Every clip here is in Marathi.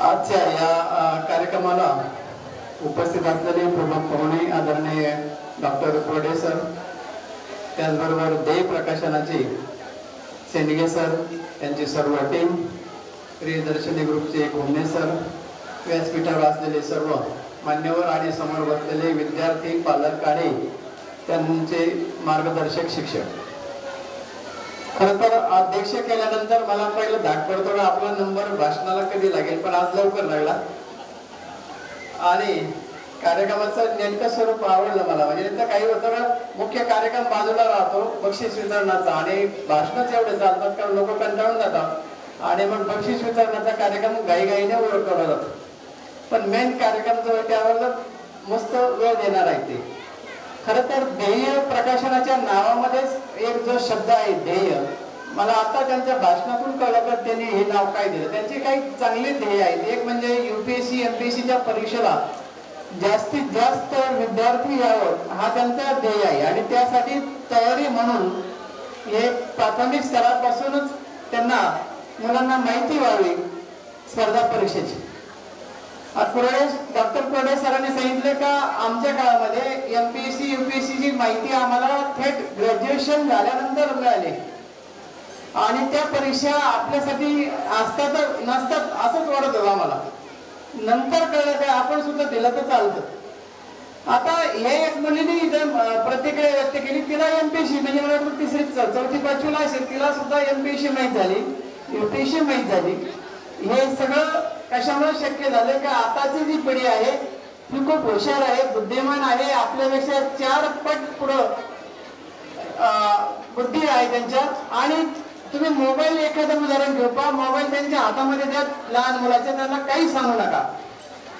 आजच्या या कार्यक्रमाला उपस्थित असलेले प्रमुख पाहुणे आदरणीय डॉक्टर कोरडे सर त्याचबरोबर देय प्रकाशनाचे सेंडगे सर त्यांची सर्व टीम प्रियदर्शनी ग्रुपचे घुमणे सर व्यासपीठावर असलेले सर्व मान्यवर आणि समोर बसलेले विद्यार्थी पालक आणि त्यांचे मार्गदर्शक शिक्षक. खर तर अध्यक्ष केल्यानंतर मला पहिलं धाक पडतो आपला नंबर भाषणाला कधी लागेल पण आज लवकर लागला. आणि कार्यक्रमाचं नेमकं स्वरूप आवडलं मला. म्हणजे नेमकं काही होतं ना मुख्य कार्यक्रम बाजूला राहतो बक्षीस वितरणाचा. आणि भाषणच एवढे चालतात कारण लोक कंटाळून जातात. आणि मग बक्षीस वितरणाचा कार्यक्रम घाईघाईने ओळखला जातो. पण मेन कार्यक्रम जो आहे त्यावर मस्त वेळ देणार आहे ते. खर तर ध्येय प्रकाशनाच्या नावामध्येच एक जो शब्द आहे ध्येय मला आता त्यांच्या भाषणातून कळलं तर त्यांनी हे नाव काय दिलं. त्यांचे काही चांगले ध्येय आहेत. एक म्हणजे युपीएससी एमपीएससीच्या परीक्षेला जास्तीत जास्त विद्यार्थी यावं हा त्यांचा ध्येय आहे. आणि त्यासाठी तयारी म्हणून हे प्राथमिक स्तरापासूनच त्यांना मुलांना माहिती व्हावी स्पर्धा परीक्षेची. डॉक्टर कुरडे सरांनी सांगितले का आमच्या काळामध्ये एमपीएससी युपीएससी ची माहिती आम्हाला थेट ग्रॅज्युएशन झाल्यानंतर मिळाली. आणि त्या परीक्षा आपल्यासाठी असतात नसतात असंच वाटत होतं आम्हाला. नंतर कळलं काय आपण सुद्धा दिलं तर चालतं. आता हे एक मुलीने इथं अं, प्रतिक्रिया व्यक्त केली. तिला एमपीएससी म्हणजे मला वाटतं तिसरी चौथी पाचवीला असेल. तिला सुद्धा एमपीएससी माहीत झाली. युपीएससी माहीत झाली. हे सगळं कशामुळे शक्य झालं? की आताची जी पिढी आहे ती खूप हुशार आहे बुद्धिमान आहे आपल्यापेक्षा चार पट पुढं बुद्धी आहे त्यांच्यात आणि तुम्ही मोबाईल एखादं उदाहरण घेऊ पहा. मोबाईल त्यांच्या हातामध्ये द्या लहान मुलाच्या त्यांना काही सांगू नका.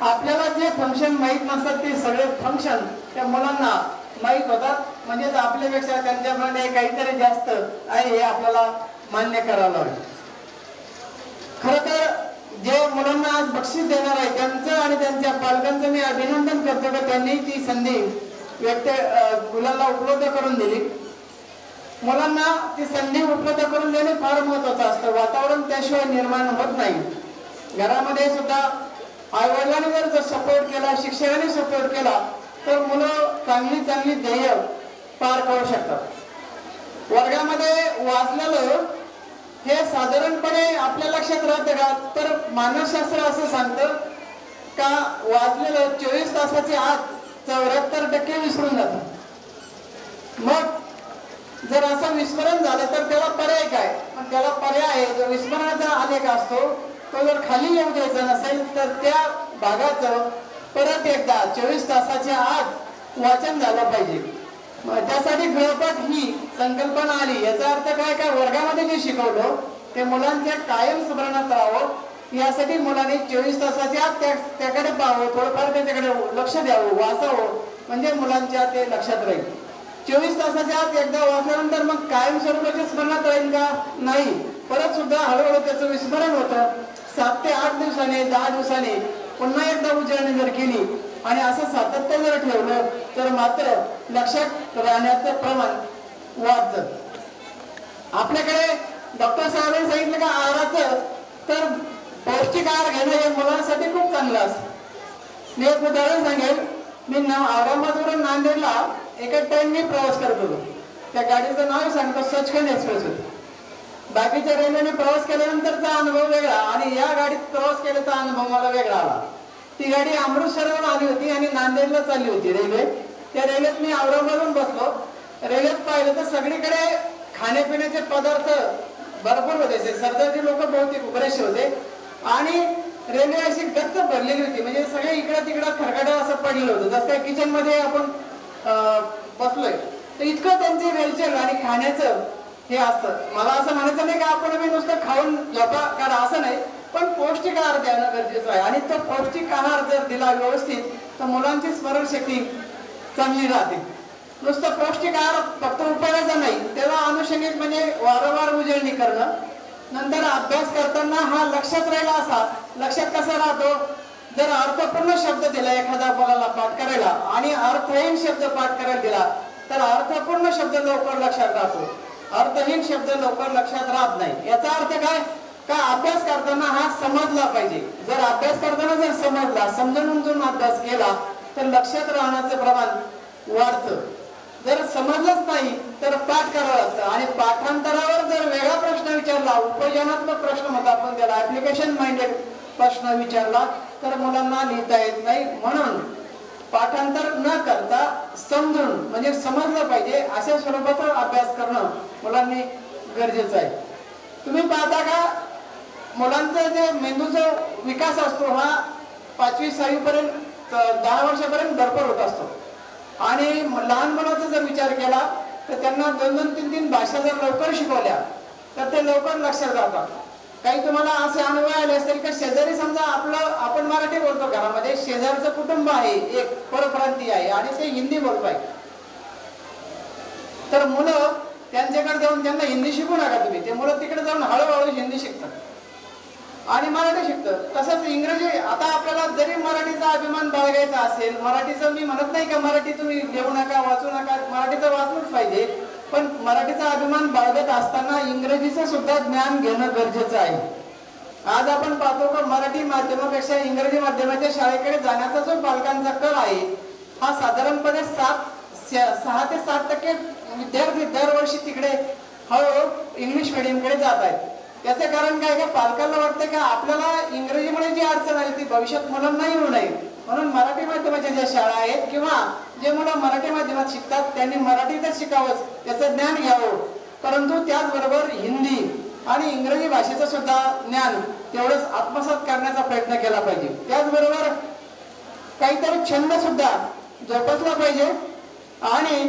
आपल्याला जे फंक्शन माहीत नसतात ते सगळे फंक्शन त्या मुलांना माहीत होतात. म्हणजेच आपल्यापेक्षा त्यांच्यामध्ये काहीतरी जास्त आहे हे आपल्याला मान्य करावं लागेल. खर तर जे मुलांना आज बक्षीस देणार आहे. त्यांचं आणि त्यांच्या पालकांचं मी अभिनंदन करतो की त्यांनी ती संधी व्यक्त मुलांना उपलब्ध करून दिली. मुलांना ती संधी उपलब्ध करून देणे फार महत्वाचं असतं. वातावरण त्याशिवाय निर्माण होत नाही. घरामध्ये सुद्धा आई वडिलांनी जर जर सपोर्ट केला शिक्षकांनी सपोर्ट केला तर मुलं चांगली चांगली ध्येय पार करू शकतात. वर्गामध्ये वाचलेलं हे साधारणपणे आपल्या लक्षात राहतं का? तर मानसशास्त्र असं सांगतं का वाचलेलं चोवीस तासाच्या आत चौऱ्याहत्तर टक्के विसरून जातात. मग जर असं विस्मरण झालं तर त्याला पर्याय काय? पण त्याला पर्याय आहे जो विस्मरणाचा आलेख असतो तो जर खाली येऊ द्यायचा नसेल तर त्या भागाचं परत एकदा चोवीस तासाच्या आत वाचन झालं पाहिजे. त्यासाठी गृहपाठ ही संकल्पना आली. याचा अर्थ काय? काय वर्गामध्ये जे शिकवलं ते मुलांच्या कायम स्मरणात राहावं. यासाठी मुलांनी चोवीस तासाच्या आत त्याकडे पाहावं थोडंफार त्याच्याकडे लक्ष द्यावं वाचावं म्हणजे मुलांच्या ते लक्षात राहील. चोवीस तासाच्या आत एकदा वाचल्यानंतर मग कायम स्वरूपाच्या स्मरणात राहील का? नाही. परत सुद्धा हळूहळू त्याचं विस्मरण होतं. सात ते आठ दिवसाने दहा दिवसाने पुन्हा एकदा उजळणी जर केली आणि असं सातत्य जर ठेवलं तर मात्र लक्षात राहण्याचं प्रमाण वाढत. आपल्याकडे डॉक्टर साहेबांनी सांगितलं का आहाराचं तर पौष्टिक आहार घेणं हे मुलांसाठी खूप चांगलं असतं. मी एक उदाहरण सांगेल. मी ना औरंगाबादवरून नांदेडला एका टाइम मी प्रवास करत होतो. त्या गाडीचं नाव सांगतो सचखंड एक्सप्रेस होती. बाकीच्या रेल्वेने प्रवास केल्यानंतरचा अनुभव वेगळा आणि या गाडीत प्रवास केल्याचा अनुभव मला वेगळा आला. ती गाडी अमृतसरवरून आली होती आणि नांदेडला चालली होती रेल्वे. त्या रेल्वेत मी औरंगाबादहून बसलो. रेल्वेत पाहिलं तर सगळीकडे खाण्यापिण्याचे पदार्थ भरपूर होते. सरदारचे लोक बहुतेक बरेचसे होते. आणि रेल्वे अशी गच्च भरलेली होती. म्हणजे सगळे इकडं तिकडं खरकट असं पडलेलं होतं. जसं काय किचनमध्ये आपण बसलोय. तर इतकं त्यांचे वेलचेल आणि खाण्याचं हे असतं. मला असं म्हणायचं नाही की आपण मी नुसतं खाऊन झोपा करा असं नाही पण पौष्टिक आहार देणं गरजेचं आहे. आणि तो पौष्टिक आहार जर दिला व्यवस्थित तर मुलांची स्मरणशक्ती चांगली राहते. नुसतं पौष्टिक आहार फक्त उपयोगाचा नाही त्याला अनुषंगिक म्हणजे वारंवार उजळणी करणं. नंतर अभ्यास करताना हा लक्षात राहिला असा लक्षात कसा राहतो? जर अर्थपूर्ण शब्द दिला एखाद्या मुलाला पाठ करायला आणि अर्थहीन शब्द पाठ करायला दिला तर अर्थपूर्ण शब्द लवकर लक्षात राहतो. अर्थहीन शब्द लवकर लक्षात राहत नाही. याचा अर्थ काय? का अभ्यास करताना हा समजला पाहिजे. जर अभ्यास करताना जर समजला समजून उमजून अभ्यास केला तर लक्षात राहण्याचं प्रमाण वाढतं. जर समजलंच नाही तर पाठ करावं लागतं. आणि पाठांतरावर जर वेगळा प्रश्न विचारला उपयोजनात्मक प्रश्न होता आपण त्याला ऍप्लिकेशन माइंडेड प्रश्न विचारला तर मुलांना लिहिता येत नाही. म्हणून पाठांतर न करता समजून म्हणजे समजलं पाहिजे अशा स्वरूपाचा अभ्यास करणं मुलांनी गरजेचं आहे. तुम्ही पाहता का मुलांचा जे मेंदूचा विकास असतो हा पाचवी सहावीपर्यंत दहा वर्षापर्यंत भरपूर होत असतो. आणि लहानपणाचा जर विचार केला तर त्यांना दोन दोन तीन तीन भाषा जर लवकर शिकवल्या तर ते लवकर लक्षात जातात काही तुम्हाला असे अनुभव आले असतील का? शेजारी समजा आपलं आपण मराठी बोलतो घरामध्ये शेजारचं कुटुंब आहे एक परप्रांतीय आहे आणि ते हिंदी बोलत आहे तर मुलं त्यांच्याकडे जाऊन त्यांना हिंदी शिकू नका तुम्ही. ते मुलं तिकडे जाऊन हळूहळू हिंदी शिकतात. आणि मराठी शिकतं तसंच इंग्रजी आता आपल्याला जरी मराठीचा अभिमान बाळगायचा असेल मराठीचं मी म्हणत नाही का मराठी तुम्ही घेऊ नका वाचू नका मराठीचं वाचलंच पाहिजे. पण मराठीचा अभिमान बाळगत असताना इंग्रजीचं सुद्धा ज्ञान घेणं गरजेचं आहे. आज आपण पाहतो का मराठी माध्यमापेक्षा इंग्रजी माध्यमाच्या शाळेकडे जाण्याचा जो पालकांचा कल आहे हा साधारणपणे सात सहा ते सात टक्के विद्यार्थी दरवर्षी तिकडे हळूहळू इंग्लिश मिडियमकडे जात आहेत. याचं कारण काय का? पालकांना वाटतं का आपल्याला इंग्रजीमुळे जी अडचण आली ती भविष्यात मुलांना येऊ नये. म्हणून मराठी माध्यमाच्या ज्या शाळा आहेत किंवा जे मुलं मराठी माध्यमात शिकतात त्यांनी मराठीतच शिकावंच त्याचं ज्ञान घ्यावं. परंतु त्याचबरोबर हिंदी आणि इंग्रजी भाषेचं सुद्धा ज्ञान तेवढंच आत्मसात करण्याचा प्रयत्न केला पाहिजे. त्याचबरोबर काहीतरी छंद सुद्धा जोपासला पाहिजे. आणि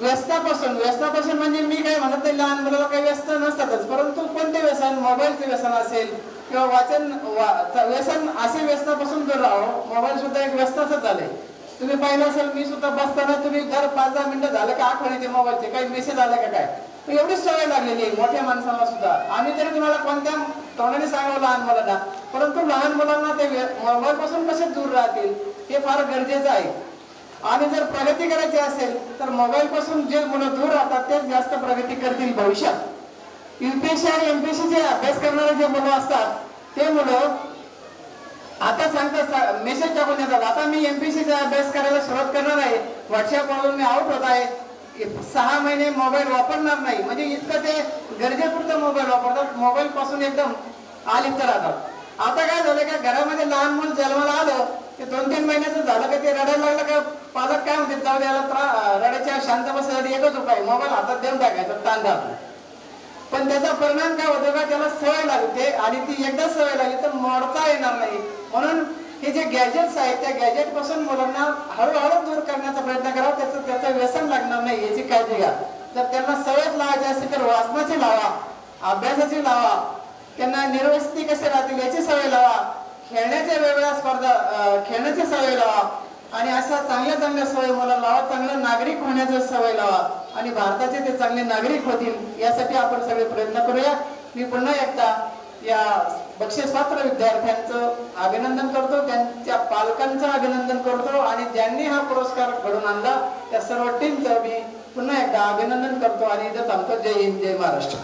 व्यसनापासून व्यसनापासून म्हणजे मी काय म्हणत नाही लहान मुलाला काही व्यस्त नसतातच. परंतु कोणते व्यसन? मोबाईलचे व्यसन असेल किंवा वाचन वा- व्यसन असे व्यसनापासून दूर राहावं मोबाईल सुद्धा एक व्यसनाच झालंय तुम्ही पाहिलं असेल मी सुद्धा बसताना तुम्ही दर पाच दहा मिनिटं झालं का आठवण येते मोबाईलचे? काही मेसेज आला का काय? एवढीच सवय लागलेली आहे मोठ्या माणसाला सुद्धा. आम्ही तरी तुम्हाला कोणत्या तोंडाने सांगावं लहान मुलांना परंतु लहान मुलांना ते मोबाईल पासून कसे दूर राहतील हे फार गरजेचं आहे. आणि जर प्रगती करायची असेल तर मोबाईल पासून जे मुलं दूर राहतात तेच जास्त प्रगती करतील भविष्यात. युपीएससी आणि एमपीएससी चे अभ्यास करणारे जे मुलं असतात ते मुलं आता सांगतात मेसेज टाकून येतात आता मी एमपीएससी चा अभ्यास करायला सुरुवात करणार आहे. व्हॉट्सअप वरून मी आउट होत आहे. सहा महिने मोबाईल वापरणार नाही. म्हणजे इतकं ते गरजेपुरतं मोबाईल वापरतात. मोबाईल पासून एकदम आलिप्त राहतात. आता काय झालं का घरामध्ये लहान मुलं जन्माला आलं ते दोन तीन महिन्याचं झालं का ते रडायला लागलं का पालक काय म्हणते जाऊ द्यायला त्रा रडायच्या शांत बसण्यासाठी एकच उपाय मोबाईल हातात देऊन टाकायचा तांदा पण त्याचा परिणाम काय होतो का त्याला सवय लागते आणि ती एकदा सवय लागली तर मोडता येणार नाही. म्हणून हे जे गॅजेट्स आहेत त्या गॅजेटपासून मुलांना हळूहळू दूर करण्याचा प्रयत्न करा त्याचं त्याचं व्यसन लागणार नाही याची काळजी घ्या. जर त्यांना सवयच लावायची असेल तर वाचनाची लावा अभ्यासाची लावा त्यांना निर्वस्ती कसे राहतील याची सवय लावा खेळण्याच्या वेगवेगळ्या स्पर्धा खेळण्याची सवय लावा. आणि अशा चांगल्या चांगल्या सवय मला लावा चांगला नागरिक होण्याचा सवय लावा. आणि भारताचे ते चांगले नागरिक होतील यासाठी आपण सगळे प्रयत्न करूया. मी पुन्हा एकदा या बक्षीसपात्र विद्यार्थ्यांचं अभिनंदन करतो त्यांच्या पालकांचं अभिनंदन करतो आणि ज्यांनी हा पुरस्कार घडून आणला त्या सर्व टीमचं मी पुन्हा एकदा अभिनंदन करतो आणि इथं थांबतो. जय हिंद जय महाराष्ट्र.